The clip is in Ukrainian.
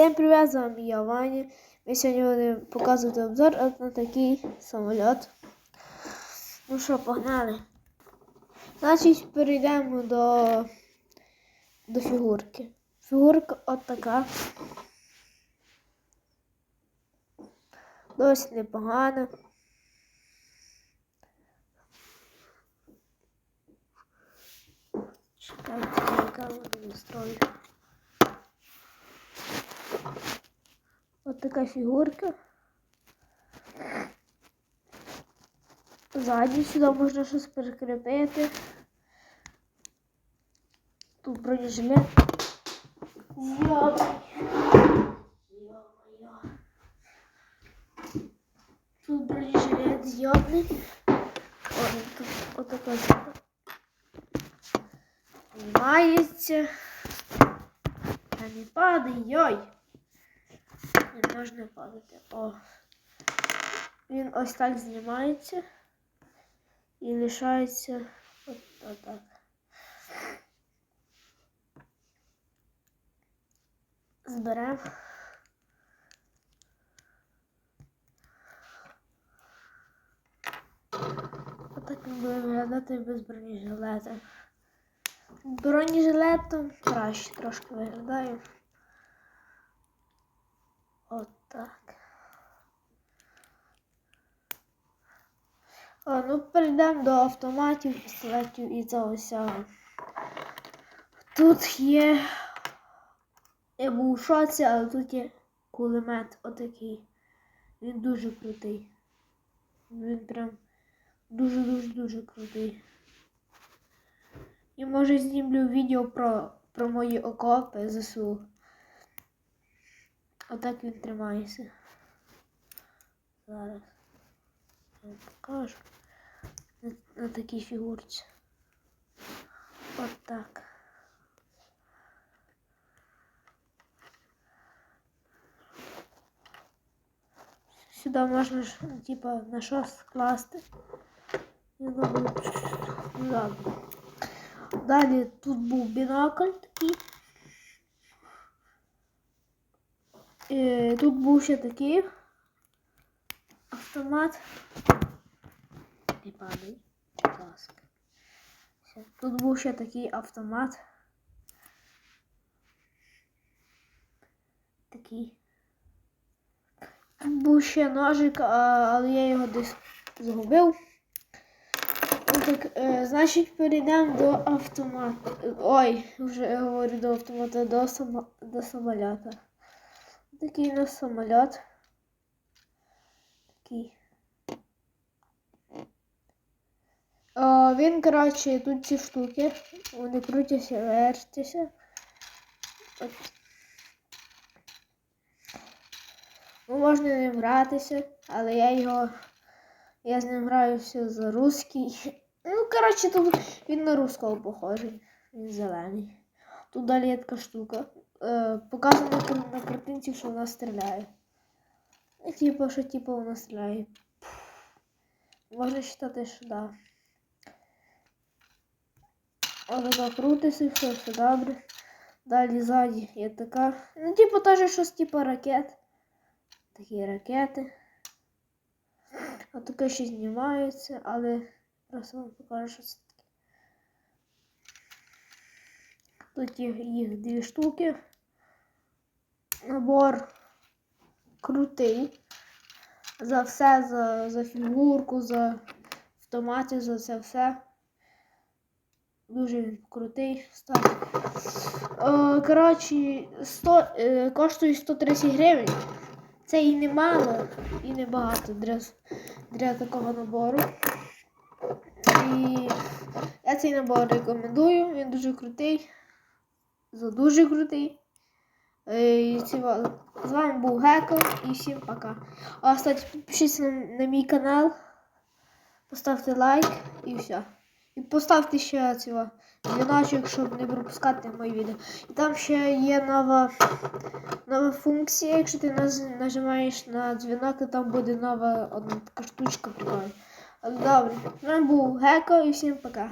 Всем привет, з вами я Ваня. Ми сьогодні будемо показувати обзор от на такий самоліт. Ну що, погнали. Значить, перейдемо до, до фігурки. Фігурка от така. Досить непогана. Чекайте, я камеру настрою. От така фігурка. Ззаді сюди можна щось перекріпити. Тут бронежилет. Йо-моє. Тут бронежилет зйомний. Ой, тут отака. Знімається. Та не падай, йой. Не можна падати. О. Він ось так знімається і лишається от, отак. Зберемо. Отак він буде виглядати без бронежилета. Бронежилетом краще трошки виглядає. Отак. А, ну перейдемо до автоматів, пістолетів і цього всього. Тут є. Я був у шоці, але тут є кулемет отакий. Він дуже крутий. Він прям дуже-дуже-дуже крутий. І може знімлю відео про, про мої окопи ЗСУ. Отак він тримається. Зараз я покажу на, на такій фігурці. От так. Сюди можна ж, типа, на щось скласти. І воно буде ззаду. Далі тут був бінокль такий. Тут був ще такий автомат. Не падай, будь ласка. Тут був ще такий автомат. Такий. Тут був ще ножик, але я його десь загубив. Так, е, значить, перейдемо до автомату. Ой, вже я говорю до автомата, до, само, до самоліта. Такий у нас самоліт. Такий. О, він, коротше, тут ці штуки. Вони крутяться, вертяться. От. Ну, можна ним гратися, але я його. Я з ним граюся за русський. Ну, коротше, тут він на русского похожий. Він зелений. Тут далі є така штука. Е, показано на, картинці, що вона стріляє. І типу, що типу вона стріляє. Можна вважати, що да. Так крутиться, все, все добре. Далі ззаді є така. Ну, типу, теж щось типу ракет. Такі ракети. А таке ще знімається, але просто вам покажу, що це Тут їх, дві штуки. Набор крутий. За все, за, за фігурку, за автоматів, за це все. Дуже крутий. Став. Е, коротше, 100, е, коштує 130 гривень. Це і не мало, і не багато для, для такого набору. І я цей набор рекомендую, він дуже крутий. За дуже крутий. Е, З вами був Геко і всім пока. А кстати, підпишіться на, на мій канал, поставте лайк і все. І поставте ще цього дзвіночок, щоб не пропускати мої відео. І там ще є нова, нова функція. Якщо ти нажимаєш на дзвінок, то там буде нова одна така штучка прикольна. Добре, з вами був Геко і всім пока.